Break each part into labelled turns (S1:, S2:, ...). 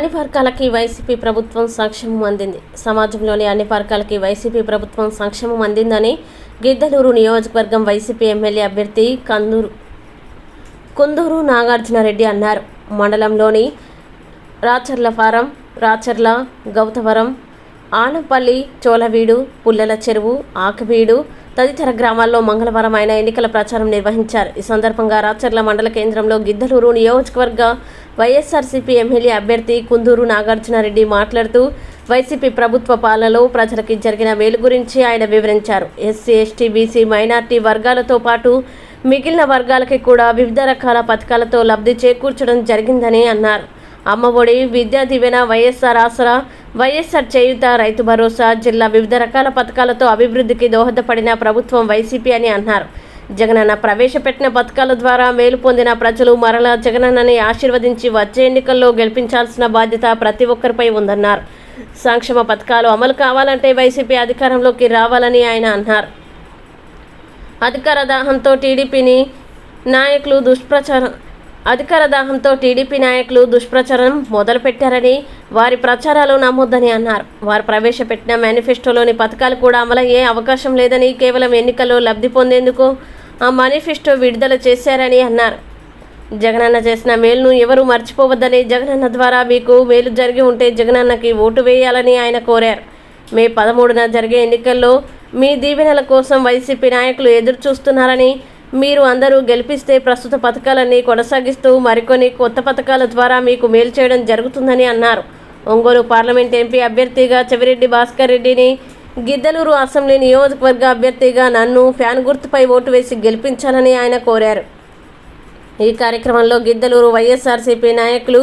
S1: అన్ని వర్గాలకి వైసీపీ ప్రభుత్వం సంక్షేమం అందింది. సమాజంలోని అన్ని వర్గాలకి వైసీపీ ప్రభుత్వం సంక్షేమం అందిందని గిద్దలూరు నియోజకవర్గం వైసీపీ ఎమ్మెల్యే అభ్యర్థి కందూరు కుందూరు నాగార్జునరెడ్డి అన్నారు. మండలంలోని రాచర్ల ఫారం రాచర్ల గౌతవరం ఆనపల్లి చోలవీడు పుల్లల చెరువు ఆకవీడు తదితర గ్రామాల్లో మంగళవారం ఆయన ఎన్నికల ప్రచారం నిర్వహించారు. ఈ సందర్భంగా రాచర్ల మండల కేంద్రంలో గిద్దలూరు నియోజకవర్గ వైఎస్ఆర్సీపీ ఎమ్మెల్యే అభ్యర్థి కుందూరు నాగార్జునరెడ్డి మాట్లాడుతూ వైసీపీ ప్రభుత్వ పాలనలో ప్రజలకి జరిగిన మేలు గురించి ఆయన వివరించారు. ఎస్సీ ఎస్టీ బీసీ మైనార్టీ వర్గాలతో పాటు మిగిలిన వర్గాలకి కూడా వివిధ రకాల పథకాలతో లబ్ధి చేకూర్చడం జరిగిందని అన్నారు. అమ్మఒడి విద్యా దీవెన వైఎస్ఆర్ ఆసరా వైఎస్ఆర్ చేయుత రైతు భరోసా జిల్లా వివిధ రకాల పథకాలతో అభివృద్ధికి దోహదపడిన ప్రభుత్వం వైసీపీ అని అన్నారు. జగనన్న ప్రవేశపెట్టిన పథకాల ద్వారా మేలు పొందిన ప్రజలు మరలా జగనన్నని ఆశీర్వదించి వచ్చే ఎన్నికల్లో గెలిపించాల్సిన బాధ్యత ప్రతి ఒక్కరిపై ఉందన్నారు. సంక్షేమ పథకాలు అమలు కావాలంటే వైసీపీ అధికారంలోకి రావాలని ఆయన అన్నారు. అధికార దాహంతో టీడీపీని నాయకులు దుష్ప్రచారం అధికార దాహంతో టీడీపీ నాయకులు దుష్ప్రచారం మొదలుపెట్టారని వారి ప్రచారాలు నమ్మొద్దని అన్నారు. వారు ప్రవేశపెట్టిన మేనిఫెస్టోలోని పథకాలు కూడా అమలయ్యే అవకాశం లేదని కేవలం ఎన్నికల్లో లబ్ధి పొందేందుకు ఆ మేనిఫెస్టో విడుదల చేశారని అన్నారు. జగనన్న చేసిన మేలును ఎవరు మర్చిపోవద్దని జగనన్న ద్వారా మీకు మేలు జరిగి ఉంటే జగనన్నకి ఓటు వేయాలని ఆయన కోరారు. మే పదమూడున జరిగే ఎన్నికల్లో మీ దీవెనల కోసం వైసీపీ నాయకులు ఎదురు చూస్తున్నారని మీరు అందరూ గెలిపిస్తే ప్రస్తుత పథకాలన్నీ కొనసాగిస్తూ మరికొన్ని కొత్త పథకాల ద్వారా మీకు మేలు చేయడం జరుగుతుందని అన్నారు. ఒంగోలు పార్లమెంట్ ఎంపీ అభ్యర్థిగా చెవిరెడ్డి భాస్కర్ రెడ్డిని గిద్దలూరు అసెంబ్లీ నియోజకవర్గ అభ్యర్థిగా నన్ను ఫ్యాన్ గుర్తుపై ఓటు వేసి గెలిపించాలని ఆయన కోరారు. ఈ కార్యక్రమంలో గిద్దలూరు వైఎస్ఆర్సీపీ నాయకులు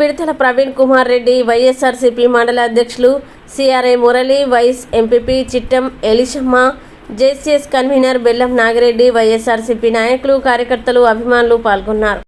S1: పిడితల ప్రవీణ్ కుమార్ రెడ్డి వైఎస్ఆర్సీపీ మండల అధ్యక్షులు CRI Murali vice MPP Chittam Elishamma JCS convener Bellam Nagireddy YSRCP నాయకులు కార్యకర్తలు అభిమానులు పాల్గొన్నారు.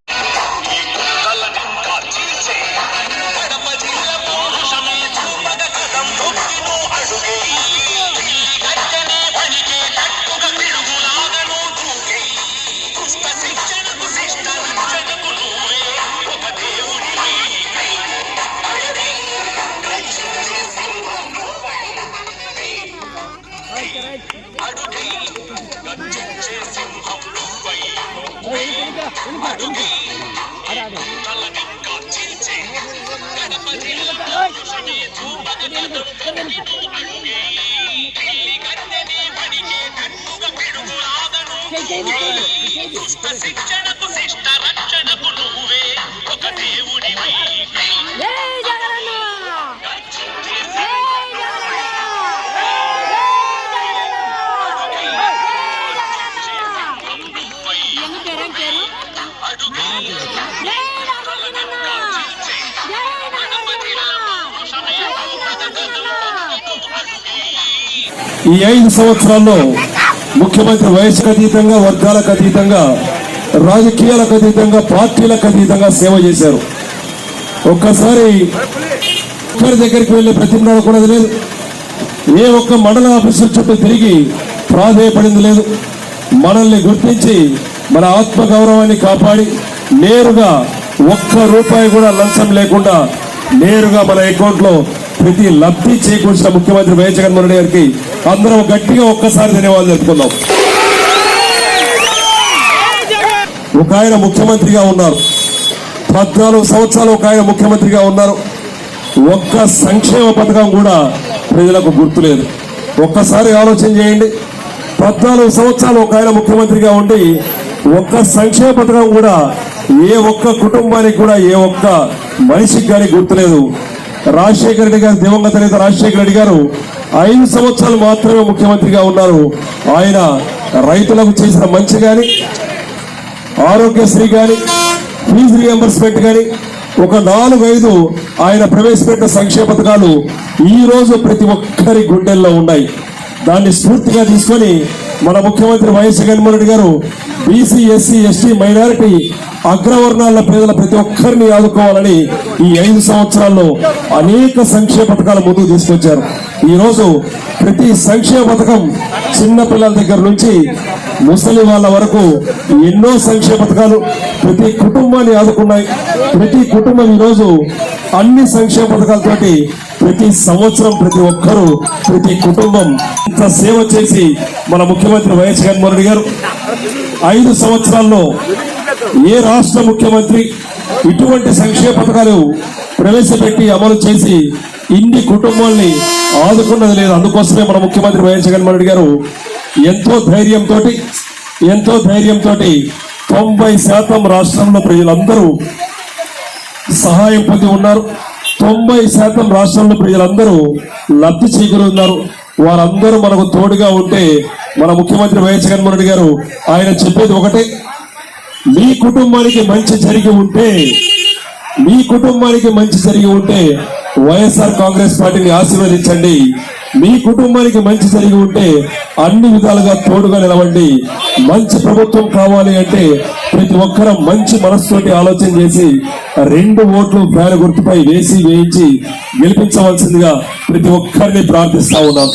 S2: శిక్షణకు శిష్ట రక్షణకు నువ్వే ఒక దేవుడివి అడుగు
S3: ఈ ఐదు సంవత్సరాల్లో ముఖ్యమంత్రి వయసుకు అతీతంగా వర్గాలకు అతీతంగా రాజకీయాలకు అతీతంగా పార్టీలకు అతీతంగా సేవ చేశారు. ఒక్కసారి ఒక్కరి దగ్గరికి వెళ్ళే ప్రతిమరాలు కూడా లేదు ఏ ఒక్క మండల ఆఫీసుల చుట్టూ తిరిగి ప్రాధేయపడింది లేదు. మనల్ని గుర్తించి మన ఆత్మ గౌరవాన్ని కాపాడి నేరుగా ఒక్క రూపాయి కూడా లంచం లేకుండా నేరుగా మన అకౌంట్లో ప్రతి లబ్ధి చేకూర్చిన ముఖ్యమంత్రి వైఎస్ జగన్మోహన్ రెడ్డి గారికి అందరం గట్టిగా ఒక్కసారి ధన్యవాదాలు తెలుపుకుందాం. ఒక ఆయన ముఖ్యమంత్రిగా ఉన్నారు. పద్నాలుగు సంవత్సరాలు ఒక ఆయన ముఖ్యమంత్రిగా ఉన్నారు. ఒక్క సంక్షేమ పథకం కూడా ప్రజలకు గుర్తులేదు ఒక్కసారి ఆలోచన చేయండి. పద్నాలుగు సంవత్సరాలు ఒక ఆయన ముఖ్యమంత్రిగా ఉండి ఒక్క సంక్షేమ పథకం కూడా ఏ ఒక్క కుటుంబానికి కూడా ఏ ఒక్క మనిషికి కానీ గుర్తులేదు రాజశేఖర రెడ్డి గారు దివంగత నేత రాజశేఖర రెడ్డి గారు ఐదు సంవత్సరాలు మాత్రమే ముఖ్యమంత్రిగా ఉన్నారు. ఆయన రైతులకు చేసిన మంచి కానీ ఆరోగ్యశ్రీ కానీ ఫీజు రియంబర్స్మెంట్ కానీ ఒక నాలుగు ఐదు ఆయన ప్రవేశపెట్టిన సంక్షేమ పథకాలు ఈరోజు ప్రతి ఒక్కరి గుండెల్లో ఉన్నాయి. దాన్ని స్ఫూర్తిగా తీసుకొని మన ముఖ్యమంత్రి వైఎస్ జగన్మోహన్ రెడ్డి గారు బీసీ ఎస్సీ ఎస్టీ మైనారిటీ అగ్రవర్ణాల పేదల ప్రతి ఒక్కరిని ఆదుకోవాలని ఈ ఐదు సంవత్సరాల్లో అనేక సంక్షేమ పథకాలు ముందుకు తీసుకొచ్చారు. ఈరోజు ప్రతి సంక్షేమ పథకం చిన్న పిల్లల దగ్గర నుంచి ముసలి వాళ్ళ వరకు ఎన్నో సంక్షేమ పథకాలు ప్రతి కుటుంబాన్ని ఆదుకున్నాయి. ప్రతి కుటుంబం ఈరోజు అన్ని సంక్షేమ పథకాలతోటి ప్రతి సంవత్సరం ప్రతి ఒక్కరూ ప్రతి కుటుంబం ఇంత సేవ చేసి మన ముఖ్యమంత్రి వైఎస్ జగన్మోహన్ రెడ్డి గారు ఐదు సంవత్సరాల్లో ఏ రాష్ట్ర ముఖ్యమంత్రి ఇటువంటి సంక్షేమ పథకాలు ప్రవేశపెట్టి అమలు చేసి ఇన్ని కుటుంబాల్ని ఆదుకున్నది లేదు. అందుకోసమే మన ముఖ్యమంత్రి వైఎస్ జగన్మోహన్ రెడ్డి గారు ఎంతో ధైర్యంతో ఎంతో ధైర్యంతో తొంభై శాతం రాష్ట్రంలో ప్రజలందరూ సహాయం పొంది ఉన్నారు. తొంభై శాతం రాష్ట్రంలో ప్రజలందరూ లబ్ధి చేకూరున్నారు వారందరూ మనకు తోడుగా ఉంటే మన ముఖ్యమంత్రి వైఎస్ జగన్మోహన్ రెడ్డి గారు ఆయన చెప్పేది ఒకటే మీ కుటుంబానికి మంచి జరిగి ఉంటే మీ కుటుంబానికి మంచి జరిగి ఉంటే వైఎస్ఆర్ కాంగ్రెస్ పార్టీని ఆశీర్వదించండి. మీ కుటుంబానికి మంచి జరిగి ఉంటే అన్ని విధాలుగా తోడుగా నిలవండి. మంచి ప్రభుత్వం కావాలి అంటే ప్రతి ఒక్కరం మంచి మనస్సుతోటి ఆలోచన చేసి రెండు ఓట్లు ఫ్యాన్ గుర్తుపై వేసి వేయించి గెలిపించవలసిందిగా ప్రతి ఒక్కరిని ప్రార్థిస్తా ఉన్నాం.